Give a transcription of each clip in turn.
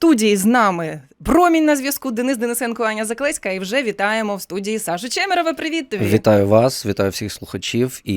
студії з нами промінь на зв'язку Денис Денисенко, Аня Заклецька. І вже вітаємо в студії Сашу Чемерова. Привіт тобі. Вітаю вас, вітаю всіх слухачів, і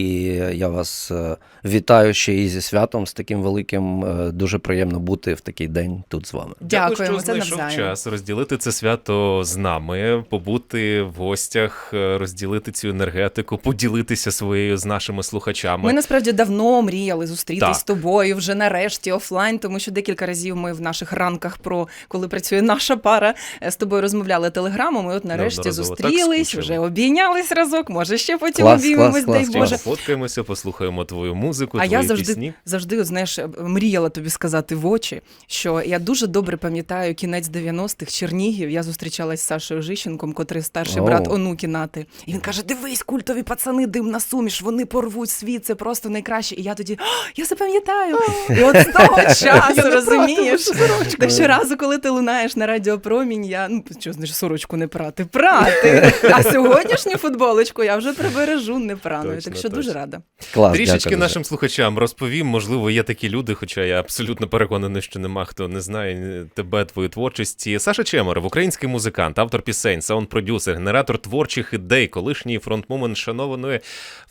я вас е, вітаю ще і зі святом з таким великим. Е, Дуже приємно бути в такий день тут з вами. Дякуємо, Дякую, що знайшов навзаєм. час розділити це свято з нами, побути в гостях, е, розділити цю енергетику, поділитися своєю з нашими слухачами. Ми насправді давно мріяли зустрітись з тобою вже нарешті офлайн, тому що декілька разів ми в наших ранках про коли працює наша пара е, з тобою розмовляли телеграмом. І от нарешті зустрілись, вже обійнялись разок. Може, ще потім Клас, обіймемось, клас, дай Боже. Фоткаємося, послухаємо твою музику, А твої я завжди, пісні. завжди, от, знаєш, мріяла тобі сказати в очі, що я дуже добре пам'ятаю кінець 90-х Чернігів. Я зустрічалась з Сашою Жищенком, котрий старший О. брат онуки Нати. І він каже: Дивись, культові пацани, димна суміш, вони порвуть світ, це просто найкраще. І я тоді я запам'ятаю. І от з того часу розумієш. Так щоразу, коли ти лунаєш на радіопромінь, я ну що значить сорочку не прати, прати. А сьогоднішню футболочку я вже прибережу не праною. Точно, Так що дуже рада. Клас, Трішечки дякую дуже. нашим слухачам розповім. Можливо, є такі люди, хоча я абсолютно переконаний, що нема хто не знає тебе, твою творчості. Саша Чемеров, український музикант, автор пісень, саунд-продюсер, генератор творчих ідей, колишній фронтмумен шанованої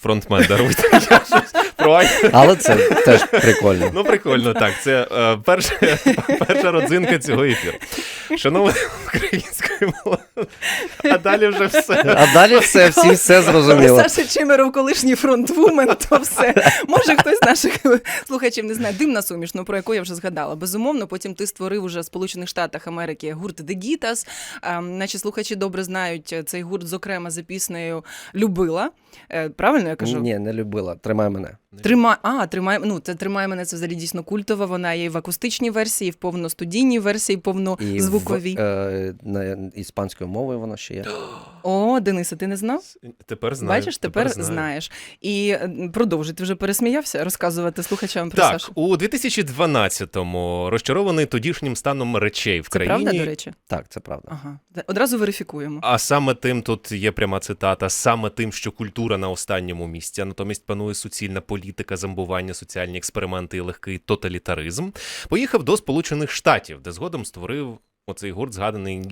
фронтмен. Даруйте. Але це теж прикольно. Ну, прикольно, так. Це е, перша, перша родзинка цього ефіру. Шановні українською мовою. А далі вже все. А далі все, всі все зрозуміли. Саша Чимеров, колишній фронтвумен, то все. Може, хтось з наших слухачів не знає. Димна суміш, ну про яку я вже згадала. Безумовно, потім ти створив уже в Сполучених Штатах Америки гурт The Guitas. Ем, Наші слухачі добре знають цей гурт, зокрема, за піснею Любила. Е, Правильно я кажу? Ні, не любила. Тримай мене. Тримай, а, тримай, ну, це тримай мене, це взагалі дійсно культова. Вона є і в акустичній версії, і в повностудійній версії, і І в, е, на іспанською мовою воно ще є. О, Денисе, ти не знав? Тепер знаю. Бачиш, тепер, знаю. знаєш. І е, продовжуй, ти вже пересміявся розказувати слухачам про Так, Сашу. у 2012-му розчарований тодішнім станом речей в Це країні. правда, до речі? Так, це правда. Ага. Одразу верифікуємо. А саме тим тут є пряма цитата: саме тим, що культура на останньому місці, а натомість панує суцільна політика, зомбування, соціальні експерименти і легкий тоталітаризм. Поїхав до Сполучених Штатів, де згодом створив. Оцей гурт згаданий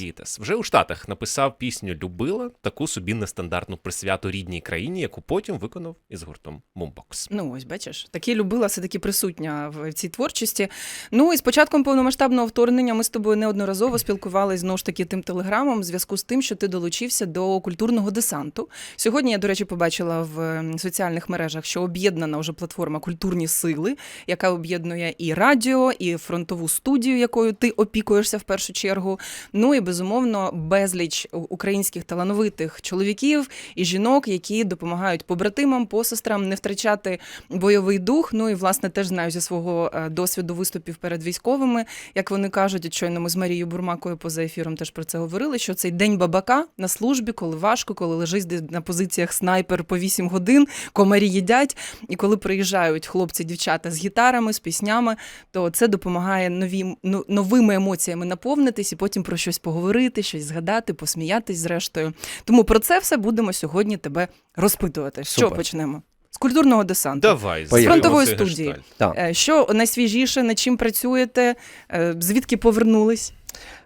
Гітас. Вже у Штатах написав пісню Любила таку собі нестандартну присвяту рідній країні, яку потім виконав із гуртом Мумбокс. Ну, ось бачиш, такі любила, все таки присутня в цій творчості. Ну і з початком повномасштабного вторгнення ми з тобою неодноразово спілкувалися знову ж таки тим телеграмом в зв'язку з тим, що ти долучився до культурного десанту. Сьогодні я, до речі, побачила в соціальних мережах, що об'єднана вже платформа Культурні сили, яка об'єднує і радіо, і фронтову студію, якою ти опікуєшся в першу чергу. Ну і безумовно безліч українських талановитих чоловіків і жінок, які допомагають побратимам, посестрам не втрачати бойовий дух. Ну і власне теж знаю зі свого е, досвіду виступів перед військовими. Як вони кажуть, щойно ми з Марією Бурмакою поза ефіром теж про це говорили. Що цей день бабака на службі, коли важко, коли лежить на позиціях снайпер по 8 годин, комарі їдять. І коли приїжджають хлопці, дівчата з гітарами, з піснями, то це допомагає нові, ну, новими емоціями наповнитись і потім про щось поговорити, щось згадати, посміятись зрештою. Тому про це все будемо сьогодні тебе розпитувати. Що почнемо? З культурного десанту. Давай, З фронтової студії. Е, Що найсвіжіше, над чим працюєте? Е, Звідки повернулись?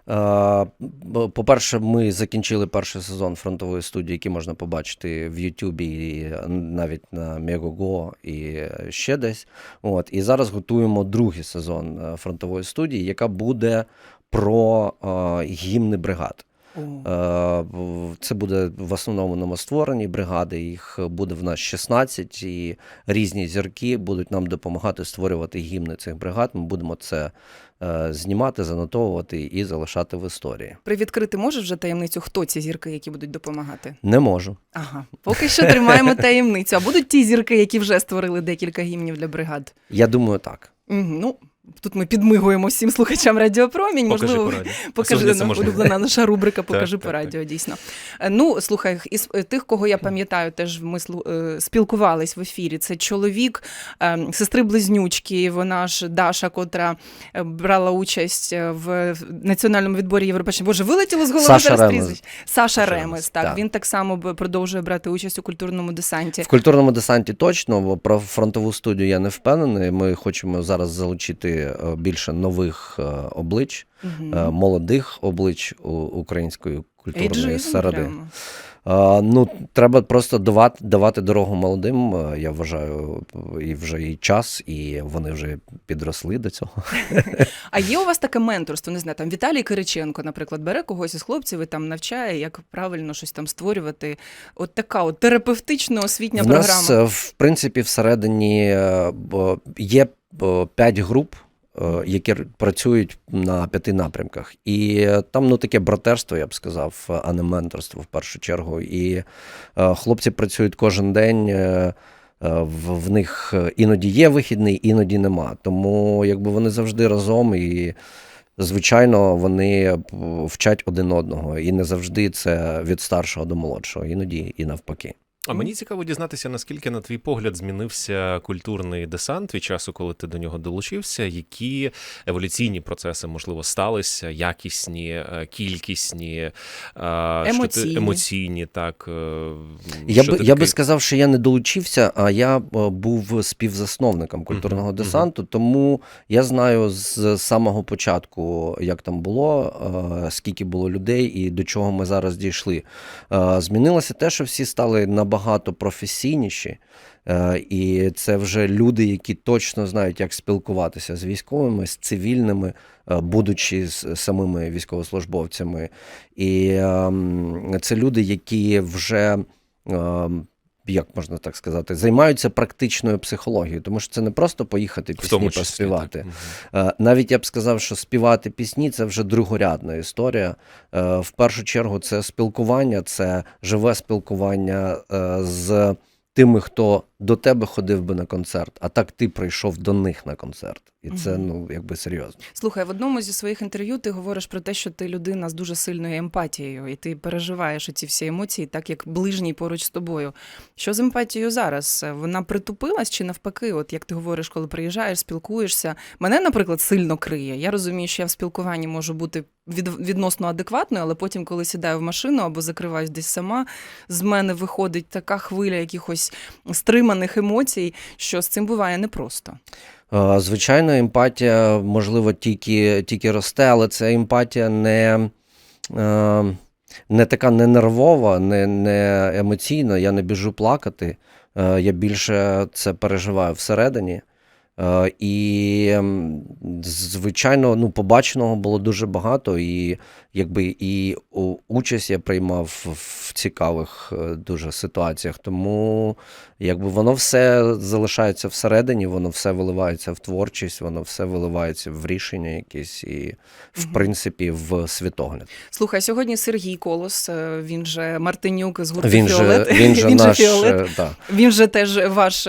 Е, По-перше, ми закінчили перший сезон фронтової студії, який можна побачити в Ютубі і навіть на Мегого і ще десь. От. І зараз готуємо другий сезон е, фронтової студії, яка буде про е, гімни бригад. Е, Це буде в основному новостворені бригади. Їх буде в нас 16, і різні зірки будуть нам допомагати створювати гімни цих бригад. Ми будемо це е, знімати, занотовувати і залишати в історії. Привідкрити можеш вже таємницю, хто ці зірки, які будуть допомагати? Не можу. Ага, поки що тримаємо таємницю. А будуть ті зірки, які вже створили декілька гімнів для бригад? Я думаю, так. Ну, тут ми підмигуємо всім слухачам Радіопромінь. Покажи Можливо, по радіо. Покажи Сьогодні нам улюблена наша рубрика Покажи Так, по так, радіо, дійсно. Е, Ну, слухай, із е, тих, кого я пам'ятаю, теж ми е, спілкувались в ефірі. Це чоловік сестри близнючки. Вона ж Даша, котра брала участь в національному відборі Європейського. Боже, вилетіло з голови Саша зараз прізвище. Саша Саша Ремес. Ремес, Так, так. він так само продовжує брати участь у культурному десанті. В культурному десанті точно, бо про фронтову студію я не впевнений. Ми хочемо зараз залучити е, більше нових е, облич, е, молодих облич української культурної Ейджизм середи. прямо. Ну, треба просто давати, давати дорогу молодим, я вважаю, і вже і час, і вони вже підросли до цього. А є у вас таке менторство? Не знаю, там Віталій Кириченко, наприклад, бере когось із хлопців і там навчає, як правильно щось там створювати. От така от терапевтична освітня програма. нас, в принципі, всередині є п'ять груп, які працюють на п'яти напрямках. І е, там ну, таке братерство, я б сказав, е, а не менторство в першу чергу. І е, хлопці працюють кожен день. е, е, В, них е, іноді є вихідний, іноді нема. Тому якби вони завжди разом і. Звичайно, вони е, вчать один одного, і не завжди це від старшого до молодшого, іноді і навпаки. А мені цікаво дізнатися, наскільки, на твій погляд, змінився культурний десант від часу, коли ти до нього долучився, які еволюційні процеси, можливо, сталися, якісні, е, кількісні, е, що Емоційні. ти, емоційні, так. е, Я що би, ти я би сказав, що я не долучився, а я е, був співзасновником культурного Мгм, десанту, тому я знаю з самого початку, як там було, скільки було людей і до чого ми зараз дійшли. Змінилося те, що всі стали набагато професійніші. Е, І це вже люди, які точно знають, як спілкуватися з військовими, з цивільними, е, будучи з самими військовослужбовцями. І ем, це люди, які вже. Як можна так сказати, займаються практичною психологією, тому що це не просто поїхати пісні числі, поспівати. так. Е, Навіть я б сказав, що співати пісні це вже другорядна історія. Е, В першу чергу це спілкування, це живе спілкування е, з тими, хто до тебе ходив би на концерт, а так ти прийшов до них на концерт. І це ну якби серйозно. Слухай, в одному зі своїх інтерв'ю ти говориш про те, що ти людина з дуже сильною емпатією, і ти переживаєш ці всі емоції, так як ближній поруч з тобою. Що з емпатією зараз? Вона притупилась чи навпаки? От як ти говориш, коли приїжджаєш, спілкуєшся. Мене, наприклад, сильно криє. Я розумію, що я в спілкуванні можу бути від, відносно адекватною, але потім, коли сідаю в машину або закриваюсь десь сама, з мене виходить така хвиля якихось стриманих емоцій, що з цим буває непросто. Е, Звичайно, емпатія, можливо, тільки, тільки росте, але це емпатія не, е, не така не нервова, не, не емоційна. Я не біжу плакати. Е, Я більше це переживаю всередині. І, звичайно, ну, побаченого було дуже багато, і якби і участь я приймав в- цікавих е, дуже ситуаціях. Тому якби воно все залишається всередині, воно все виливається в творчість, воно все виливається в рішення якісь і, в принципі, в світогляд. Слухай, сьогодні Сергій Колос, е, він же Мартинюк з гурту Він же, Фіолет. він же наш Фіолет. е, да. Він же теж ваш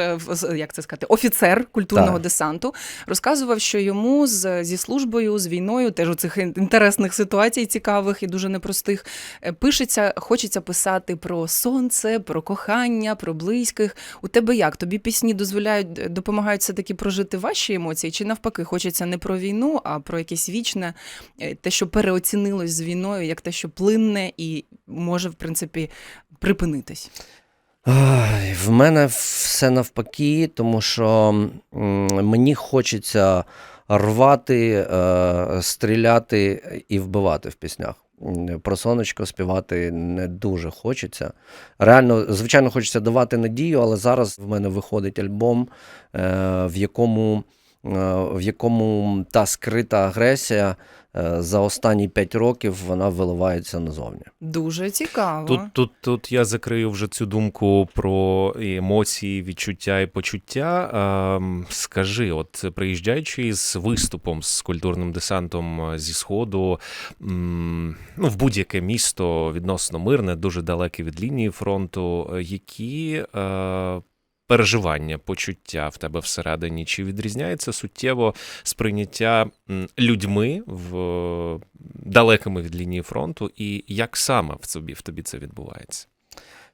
як це сказати, офіцер культурного Так. десанту. Розказував, що йому з, зі службою, з війною, теж у цих інтересних ситуацій, цікавих і дуже непростих, е, пишеться, хочеться писати про сонце, про кохання, про близьких. У тебе як? Тобі пісні дозволяють, допомагають все таки прожити ваші емоції? Чи навпаки, хочеться не про війну, а про якесь вічне, е, те, що переоцінилось з війною, як те, що плинне і може, в принципі, припинитись. В мене все навпаки, тому що мені хочеться рвати, е, стріляти і вбивати в піснях. Про сонечко співати не дуже хочеться. Реально, звичайно, хочеться давати надію, але зараз в мене виходить альбом, е, в якому, е, в якому та скрита агресія за останні п'ять років вона виливається назовні. Дуже цікаво. Тут, тут, тут я закрию вже цю думку про емоції, відчуття і почуття. Ем, скажи, от приїжджаючи з виступом з культурним десантом е, зі сходу, ну, в будь-яке місто відносно мирне, дуже далеке від лінії фронту, е, які е, переживання, почуття в тебе всередині, чи відрізняється суттєво сприйняття людьми в е, далекими від лінії фронту, і як саме в собі в тобі це відбувається?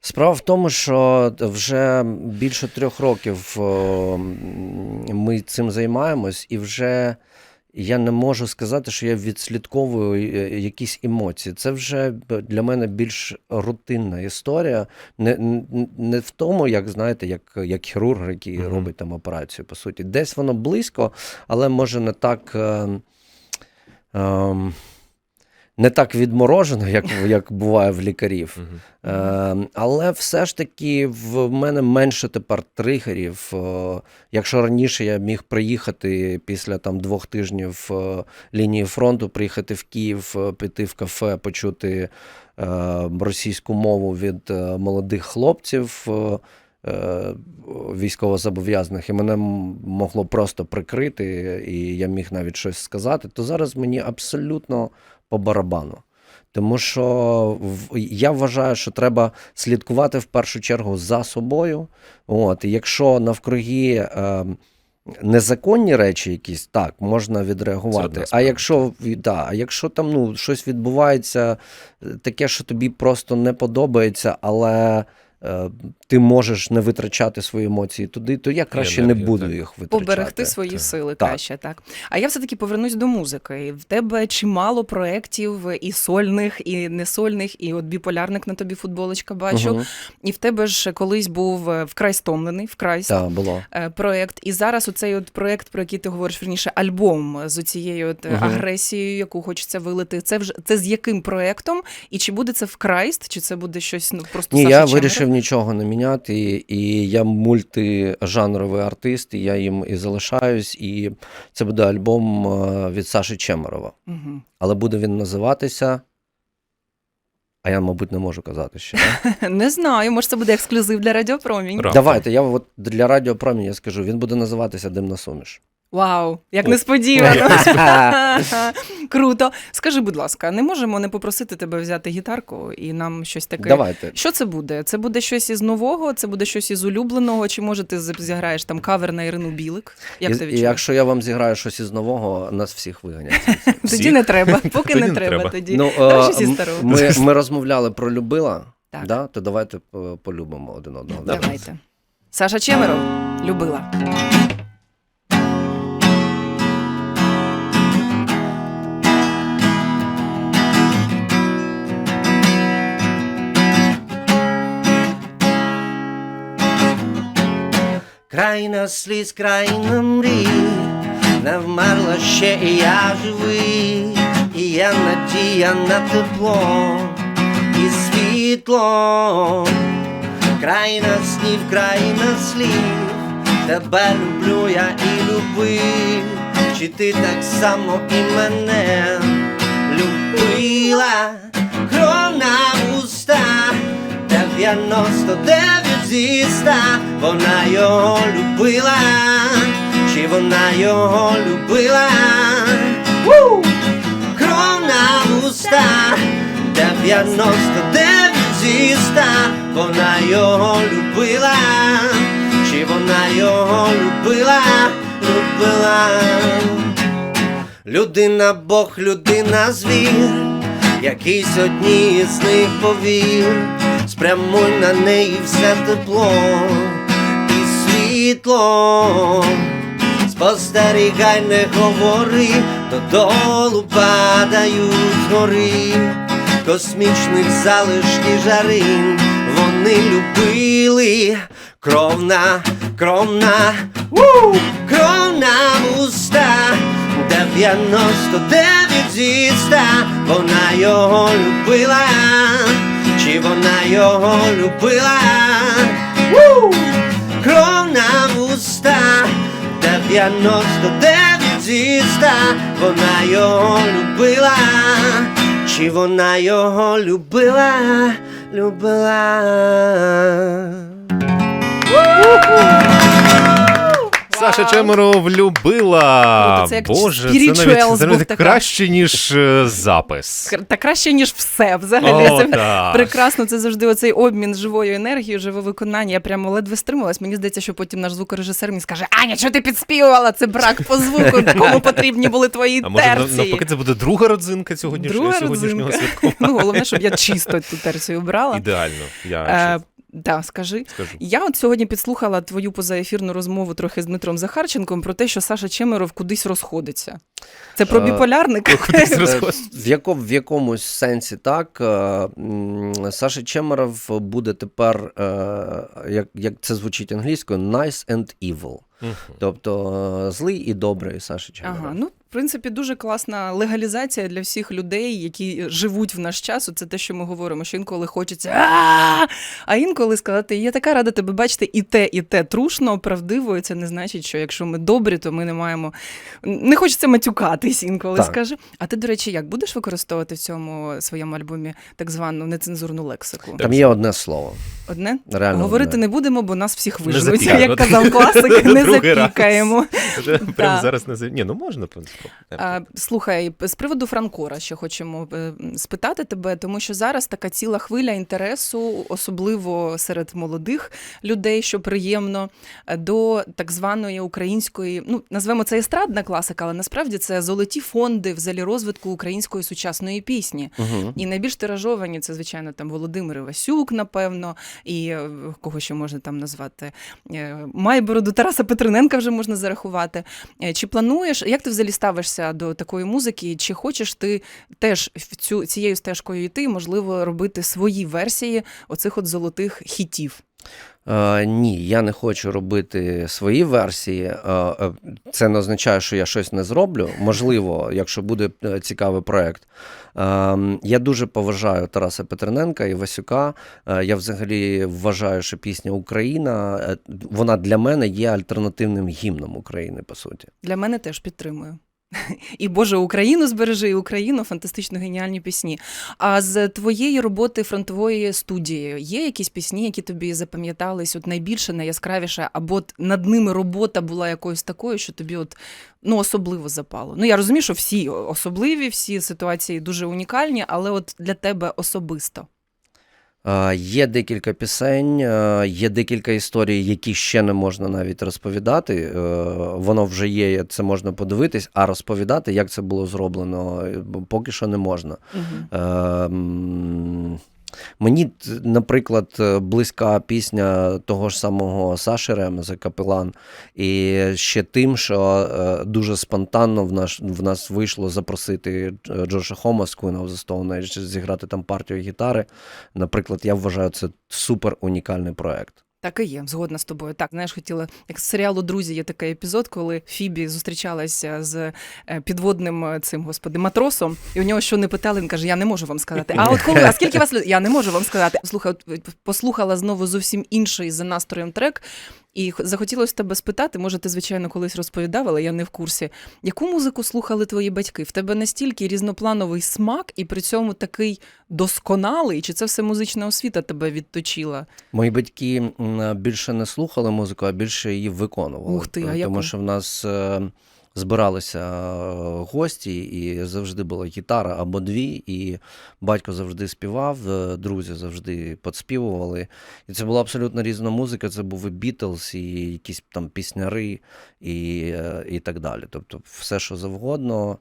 Справа в тому, що вже більше трьох років ми цим займаємось, і вже я не можу сказати, що я відслідковую е, якісь емоції. Це вже для мене більш рутинна історія. Не, не в тому, як знаєте, як, як хірург, який Мгм. робить там операцію, по суті. Десь воно близько, але може не так. Е, ем, не так відморожено, як, як буває в лікарів. Е, але все ж таки в мене менше тепер тригерів. Е, якщо раніше я міг приїхати після там двох тижнів е, лінії фронту, приїхати в Київ, е, піти в кафе, почути е, російську мову від е, молодих хлопців. е, е, Військовозобов'язаних, і мене могло просто прикрити, і я міг навіть щось сказати, то зараз мені абсолютно по барабану. Тому що я вважаю, що треба слідкувати в першу чергу за собою. От, і якщо навкруги е, незаконні речі якісь, так, можна відреагувати. А якщо, да, а якщо там ну, щось відбувається, е, таке, що тобі просто не подобається, але ти можеш не витрачати свої емоції туди, то я краще не буду так. їх витрачати. Поберегти свої Так. сили Так. краще, так. А я все-таки повернусь до музики. В тебе чимало проєктів і сольних, і несольних, і от біполярник на тобі футболочка бачу. Мгм. І в тебе ж колись був е, вкрай стомлений, вкрай Так, було. е, проєкт. І зараз оцей от проєкт, про який ти говориш, верніше, альбом з оцією от е, агресією, яку хочеться вилити. Це вже це з яким проєктом? І чи буде це вкрайст, чи це буде щось ну просто Ні, я Чемеров? Вирішив нічого не міняти, і я мультижанровий артист, і я їм і залишаюсь, і це буде альбом е, від Саші Чемерова. Мгм. Але буде він називатися. А я, мабуть, не можу казати ще. Не знаю, може це буде ексклюзив для Радіопромінь. Давайте, я от для Радіо Промінь я скажу, він буде називатися Димна суміш. Вау, як О. несподівано. Круто. Скажи, будь ласка, не можемо не попросити тебе взяти гітарку і нам щось таке. Давайте. Що це буде? Це буде щось із нового, це буде щось із улюбленого, чи може ти зіграєш там кавер на Ірину Білик? Як І, ти і відчуваєш? якщо я вам зіграю щось із нового, нас всіх виганять. Тоді не треба, поки Тоді не треба. Тоді Ну, е, ми, ми розмовляли про любила, Так. да? то давайте е, полюбимо один одного. Давайте. Саша Чемеров любила. Країна сліз, країна мрій, не вмерла ще і я живий, і є надія на тепло і світло, країна снів, країна слів, тебе люблю я і любив, чи ти так само і мене любила, кров на уста. 99 зі ста вона його любила, чи вона його любила? Ву! Кров на уста, 99 зі вона його любила, чи вона його любила, любила? Людина Бог, людина звір, якийсь одній з них повір, спрямуй на неї все тепло і світло. Спостерігай, не говори, додолу падають згори, космічних залишки жарин, вони любили. Кровна, кровна, у, кровна уста, 99 зі ста, вона його любила, чи вона його любила, кров на уста, 99 зі ста, вона його любила, чи вона його любила, любила. Саша Чемеров любила. Круто, це як Боже, це навіть, це навіть така. краще, ніж е, запис. Та краще, ніж все. Взагалі О, це так. прекрасно. Це завжди оцей обмін живою енергією, живе виконання. Я прямо ледве стрималась. Мені здається, що потім наш звукорежисер мені скаже: Аня, що ти підспівувала? Це брак по звуку. Кому потрібні були твої А може терції? навпаки, це буде друга родзинка сьогоднішнього, Друга сьогоднішнього родзинка. святкування. Ну, головне, щоб я чисто ту терцію брала. Ідеально. Я Е, Да, скажи. Скажу. Я от сьогодні підслухала твою позаефірну розмову трохи з Дмитром Захарченком про те, що Саша Чемеров кудись розходиться. Це про Е, біполярник? Кудись Е, В, якому, в якомусь сенсі так. Е, Саша Чемеров буде тепер, як, як це звучить англійською, nice and evil. Тобто злий і добрий Саша Чемеров. Ага, ну в принципі дуже класна легалізація для всіх людей, які живуть в наш час. Це те, що ми говоримо, що інколи хочеться «А!», інколи сказати, я така рада тебе бачити і те, і те трушно, правдиво. І це не значить, що якщо ми добрі, то ми не маємо. Не хочеться матюкатись інколи. Скажи. А ти, до речі, як будеш використовувати в цьому своєму альбомі так звану нецензурну лексику? Там є одне слово. Одне? Реально Говорити одне. не будемо, бо нас всіх виживуть. Як казав класик, не запікаємо. Вже Прямо зараз не Ні, ну можна. в принципі. Слухай, з приводу Франкора ще хочемо е, спитати тебе, тому що зараз така ціла хвиля інтересу, особливо серед молодих людей, що приємно, е, до так званої української, ну назвемо це естрадна класика, але насправді це золоті фонди взагалі розвитку української сучасної пісні. Угу. І найбільш тиражовані це, звичайно, там Володимир Івасюк, напевно, і е, кого ще можна там назвати Майбороду, Тараса Петриненка вже можна зарахувати. Чи плануєш, як ти взагалі ставишся до такої музики? Чи хочеш ти теж в цю цією стежкою йти, можливо, робити свої версії оцих от золотих хітів? Е, ні, я не хочу робити свої версії. Е, е, це не означає, що я щось не зроблю. Можливо, якщо буде е, цікавий проєкт. Е, я дуже поважаю Тараса Петрененка і Васюка. Е, я взагалі вважаю, що пісня Україна е, вона для мене є альтернативним гімном України, по суті. Для мене теж підтримую. І Боже, Україну збережи, і Україну фантастично геніальні пісні. А з твоєї роботи фронтової студії є якісь пісні, які тобі запам'ятались от найбільше, найяскравіше, або над ними робота була якоюсь такою, що тобі от ну особливо запало. Ну я розумію, що всі особливі, всі ситуації дуже унікальні, але от для тебе особисто. Е, Є декілька пісень, е, є декілька історій, які ще не можна навіть розповідати. Е, Воно вже є, це можна подивитись, а розповідати, як це було зроблено, поки що не можна. Угу. Мені, наприклад, близька пісня того ж самого Саші Ремеза Капелан, і ще тим, що е, дуже спонтанно в, нас в нас вийшло запросити е, Джоша Хома з Queen of the Stone Age, зіграти там партію гітари. Наприклад, я вважаю, це супер унікальний проект. Так і є, згодна з тобою. Так, знаєш, хотіла, як з серіалу Друзі є такий епізод, коли Фібі зустрічалася з е, підводним е, цим господи матросом, і у нього що не питали, він каже: Я не можу вам сказати. А от коли, а скільки вас? Я не можу вам сказати. Слухай, от послухала знову зовсім інший за настроєм трек. І захотілося тебе спитати, може, ти, звичайно, колись розповідав, але я не в курсі. Яку музику слухали твої батьки? В тебе настільки різноплановий смак, і при цьому такий досконалий, чи це все музична освіта тебе відточила? Мої батьки більше не слухали музику, а більше її виконували. Ух ти, а Тому яку? що в нас е, збиралися е, гості, і завжди була гітара або дві, і батько завжди співав, е, друзі завжди подспівували. І це була абсолютно різна музика. Це був і Бітлз, і якісь там пісняри, і, е, і так далі. Тобто, все, що завгодно.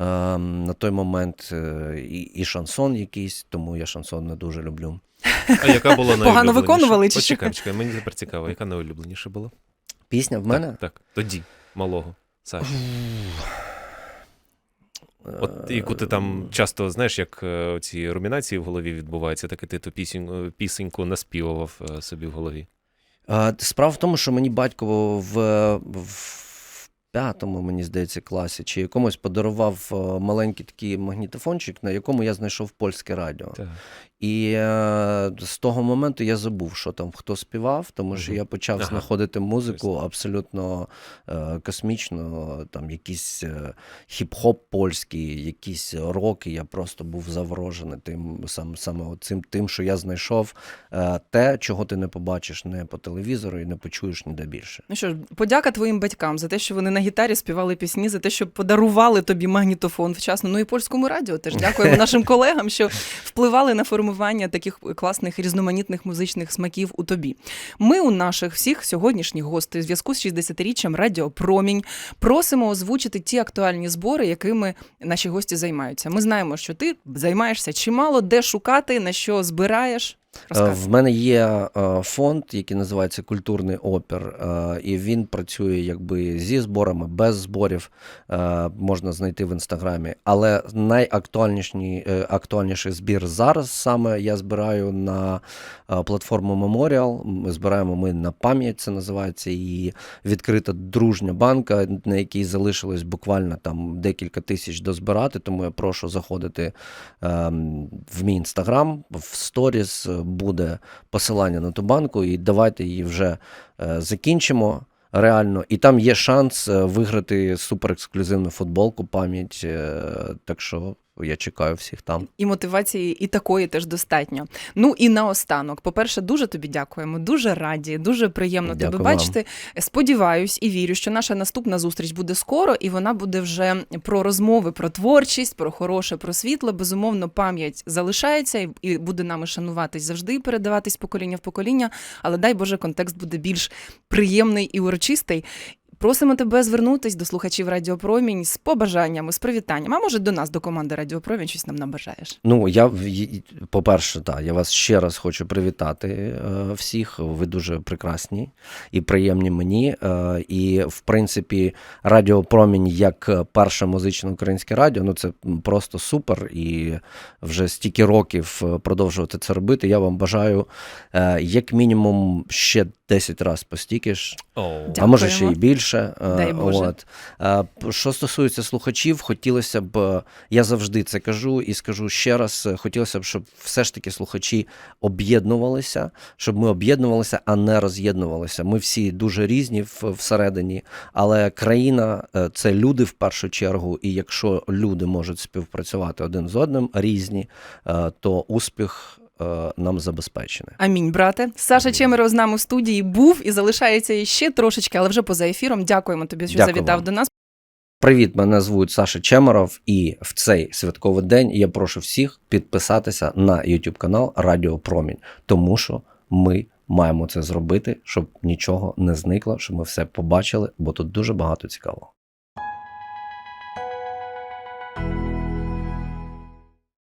Е, На той момент е, і, і шансон якийсь, тому я шансон не дуже люблю. А яка була найулюбленіша? Погано виконували чи що? Почекай, почекай, мені тепер цікаво, яка найулюбленіша була? Пісня в мене? Так, так, тоді, малого. Саші. От яку ти там часто знаєш, як е, ці румінації в голові відбуваються, так і ти ту пісень, пісеньку наспівував е, собі в голові. Справа в тому, що мені батько в, в п'ятому, мені здається, класі чи якомусь подарував е, маленький такий магнітофончик, на якому я знайшов польське радіо. Так. І е, з того моменту я забув, що там хто співав, тому що я почав Ага. знаходити музику абсолютно е, космічну, там якийсь е, хіп-хоп польський, якісь роки. Я просто був заворожений тим сам, саме цим тим, що я знайшов е, те, чого ти не побачиш не по телевізору і не почуєш ніде більше. Ну що ж, подяка твоїм батькам за те, що вони на гітарі співали пісні, за те, що подарували тобі магнітофон вчасно. Ну і польському радіо теж дякуємо нашим колегам, що впливали на формування таких класних різноманітних музичних смаків у тобі. Ми у наших всіх сьогоднішніх гостей у зв'язку з 60-річчям Радіо Промінь просимо озвучити ті актуальні збори, якими наші гості займаються. Ми знаємо, що ти займаєшся чимало, де шукати, на що збираєш. Е, Розказуй. В мене є е, фонд, який називається Культурний опір, е, і він працює якби зі зборами, без зборів. Можна знайти в інстаграмі. Але найактуальніший актуальніший збір зараз саме я збираю на платформу Memorial. Ми збираємо ми на пам'ять, це називається, і відкрита дружня банка, на якій залишилось буквально там декілька тисяч дозбирати. Тому я прошу заходити ем, в мій інстаграм, в сторіс буде посилання на ту банку, і давайте її вже е, закінчимо. Реально, і там є шанс е, виграти суперексклюзивну футболку, пам'ять. е, Так що я чекаю всіх там. І мотивації і такої теж достатньо. Ну і наостанок, по-перше, дуже тобі дякуємо. Дуже раді, дуже приємно Дякую тебе вам. бачити. Сподіваюсь і вірю, що наша наступна зустріч буде скоро, і вона буде вже про розмови, про творчість, про хороше, про світле. Безумовно, пам'ять залишається і- буде нами шануватись завжди, і передаватись покоління в покоління. Але дай Боже, контекст буде більш приємний і урочистий. Просимо тебе звернутись до слухачів Радіо Промінь з побажаннями, з привітанням. А може до нас, до команди Радіо Промінь, щось нам набажаєш. Ну, я по-перше, так, я вас ще раз хочу привітати е, всіх. Ви дуже прекрасні і приємні мені. Е, і, в принципі, Радіо Промінь як перше музичне українське радіо, ну це просто супер. І вже стільки років е, продовжувати це робити. Я вам бажаю як мінімум ще 10 разів постільки ж. Оу. А може ще й більше. Е, Дай Боже. От. Е, Що стосується слухачів, хотілося б, я завжди це кажу і скажу ще раз: е, хотілося б, щоб все ж таки слухачі об'єднувалися, щоб ми об'єднувалися, а не роз'єднувалися. Ми всі дуже різні всередині, але країна це люди в першу чергу. І якщо люди можуть співпрацювати один з одним різні, то успіх нам забезпечений. Амінь, брате. Саша Чемеров з нами в студії був і залишається іще трошечки, але вже поза ефіром. Дякуємо тобі, що Дякую завітав вам. до нас. Привіт, мене звуть Саша Чемеров, і в цей святковий день я прошу всіх підписатися на YouTube канал Радіо Промінь, тому що ми маємо це зробити, щоб нічого не зникло, щоб ми все побачили, бо тут дуже багато цікавого.